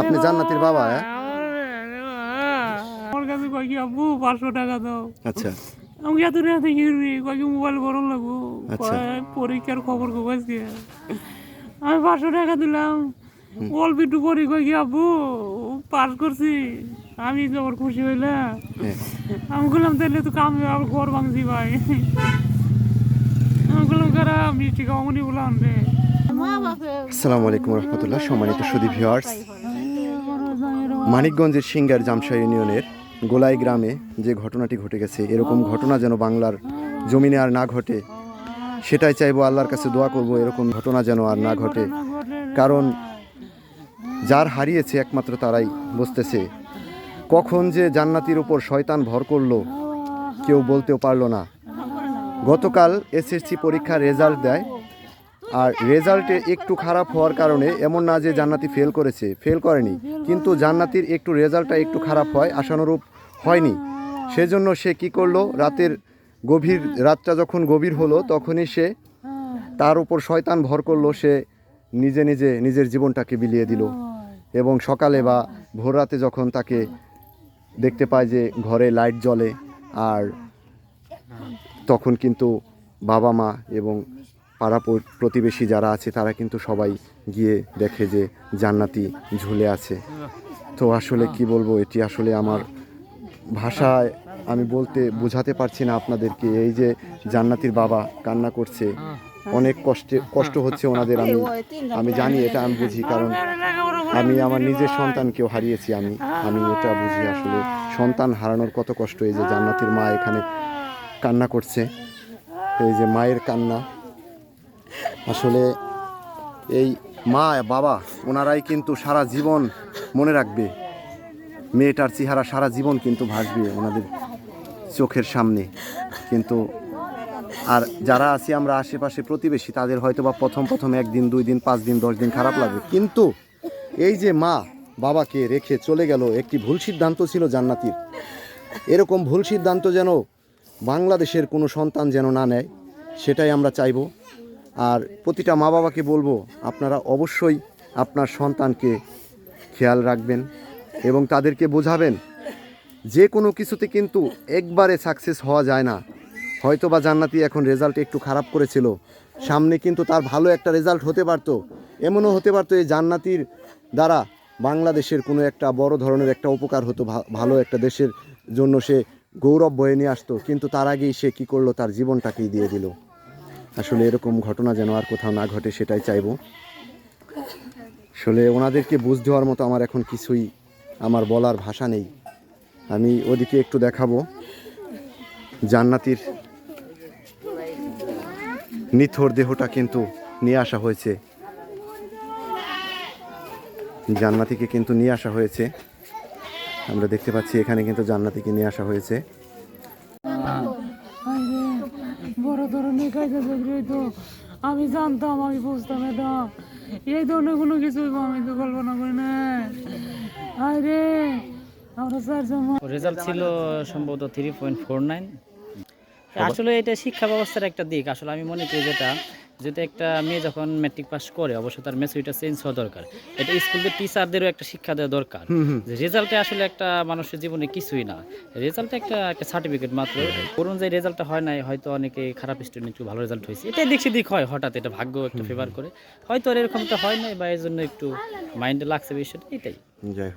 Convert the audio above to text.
আপনি জান্নাতির বাবা হ্যাঁ? আমার কাছে কয় কি আব্বু পাঁচশো টাকা দাও। আচ্ছা। আমাকে এত টাকা থেকে কয় কি মোবাইল গরম লাগবো। আচ্ছা। পরীক্ষার খবর কোথায় আমি পাঁচশো টাকা দিলাম। অল্প একটু পরে কয় কি আব্বু পাস করছি। আমি যখন খুশি হইলাম হ্যাঁ। আমি বললাম তাহলে তো কাম আবার ঘর ভাঙছি ভাই। আমি বললাম কারা মিষ্টি খাওয়ানি বললাম রে। আসসালামু আলাইকুম রহমতুল্লাহ সম্মানিত সুদী ভিউয়ার্স। মানিকগঞ্জের সিঙ্গার জামশা ইউনিয়নের গোলাই গ্রামে যে ঘটনাটি ঘটে গেছে, এরকম ঘটনা যেন বাংলার জমিনে আর না ঘটে, সেটাই চাইব আল্লাহর কাছে দোয়া করব, এরকম ঘটনা যেন আর না ঘটে। কারণ যার হারিয়েছে একমাত্র তারাই বুঝতেছে, কখন যে জান্নাতির উপর শয়তান ভর করল, কেউ বলতেও পারল না। গতকাল এসএসসি পরীক্ষার রেজাল্ট দেয় আর রেজাল্টে একটু খারাপ হওয়ার কারণে এমন না যে জান্নাতি ফেল করেছে ফেল করেনি। কিন্তু জান্নাতির একটু রেজাল্টটা একটু খারাপ হয়, আশানুরূপ হয়নি। সেজন্য সে কি করল? রাতের গভীর, রাতটা যখন গভীর হলো, তখনই সে তার উপর শয়তান ভর করল, সে নিজে নিজে নিজের জীবনটাকে বিলিয়ে দিল। এবং সকালে বা ভোর রাতে যখন তাকে দেখতে পায় যে ঘরে লাইট জ্বলে, আর তখন কিন্তু বাবা মা এবং পাড়া প্রতিবেশী যারা আছে তারা কিন্তু সবাই গিয়ে দেখে যে জান্নাতি ঝুলে আছে। তো আসলে কি বলব, এটি আসলে আমার ভাষায় আমি বলতে, বোঝাতে পারছি না আপনাদেরকে। এই যে জান্নাতির বাবা কান্না করছে, অনেক কষ্টে, কষ্ট হচ্ছে ওনাদের, আমি আমি জানি, এটা আমি বুঝি, কারণ আমি আমার নিজের সন্তানকেও হারিয়েছি আমি আমি এটা বুঝি আসলে। সন্তান হারানোর কত কষ্ট, এই যে জান্নাতির মা এখানে কান্না করছে। এই যে মায়ের কান্না আসলে এই মা, বাবা, ওনারাই কিন্তু সারা জীবন মনে রাখবে, মেয়েটার চেহারা সারা জীবন কিন্তু ভাসবে ওনাদের চোখের সামনে। কিন্তু আর যারা আছি আমরা আশেপাশে প্রতিবেশী, তাদের হয়তো বা প্রথম প্রথম একদিন, দুই দিন, পাঁচ দিন, দশ দিন খারাপ লাগবে কিন্তু এই যে মা, বাবাকে রেখে চলে গেল একটি ভুল সিদ্ধান্ত ছিল জান্নাতির। এরকম ভুল সিদ্ধান্ত যেন বাংলাদেশের কোনো সন্তান যেন না নেয়, সেটাই আমরা চাইব। আর প্রতিটা মা বাবাকে বলব, আপনারা অবশ্যই আপনার সন্তানকে খেয়াল রাখবেন এবং তাদেরকে বোঝাবেন, যে কোনো কিছুতে কিন্তু একবারে সাকসেস হওয়া যায় না। হয়তো বা জান্নাতি এখন রেজাল্ট একটু খারাপ করেছিল, সামনে কিন্তু তার ভালো একটা রেজাল্ট হতে পারতো, এমনও হতে পারতো এই জান্নাতির দ্বারা বাংলাদেশের কোনো একটা বড় ধরনের একটা উপকার হতো ভালো একটা দেশের জন্য সে গৌরব বয়ে নিয়ে আসতো, কিন্তু তার আগেই সে কী করল, তার জীবনটাকেই দিয়ে দিল। আসলে এরকম ঘটনা যেন আর কোথাও না ঘটে, সেটাই চাইব। আসলে ওনাদেরকে বুঝ দেওয়ার মতো আমার এখন কিছুই, আমার বলার ভাষা নেই। আমি ওদিকে একটু দেখাবো। জান্নাতির নিথর দেহটা কিন্তু নিয়ে আসা হয়েছে। জান্নাতিকে কিন্তু নিয়ে আসা হয়েছে। আমরা দেখতে পাচ্ছি এখানে কিন্তু জান্নাতিকে নিয়ে আসা হয়েছে বড় ধরনের কাজে চাকরি হইতো আমি জানতাম আমি বুঝতাম এটা। এই ধরনের কোনো কিছু আমি তো কল্পনা করি না। আরে আমরা চারজন রেজাল্ট ছিল সম্ভবত থ্রি পয়েন্ট ফোর নাইন আসলে এটা শিক্ষা ব্যবস্থার একটা দিক। আসলে আমি মনে করি যেটা যদি একটা মেয়ে যখন ম্যাট্রিক পাস করে অবশ্যই তার মেসুরিটা চেঞ্জ হওয়া দরকার। এটা স্কুলের টিচারদেরও একটা শিক্ষা দেওয়া দরকার। যে রেজাল্টে আসলে একটা মানুষের জীবনে কিছুই না। রেজাল্ট একটা একটা সার্টিফিকেট মাত্র। করুন যে রেজাল্টটা হয় নাই হয়তো অনেকে খারাপ স্টুডেন্ট একটু ভালো রেজাল্ট হয়েছে। এটা দিক হয় হঠাৎ এটা ভাগ্য একটা ফেভার করে। হয়তো আর এরকমটা হয় নাই বা এর জন্য একটু মাইন্ডে লাগছে বিষয়টা এটাই। যাই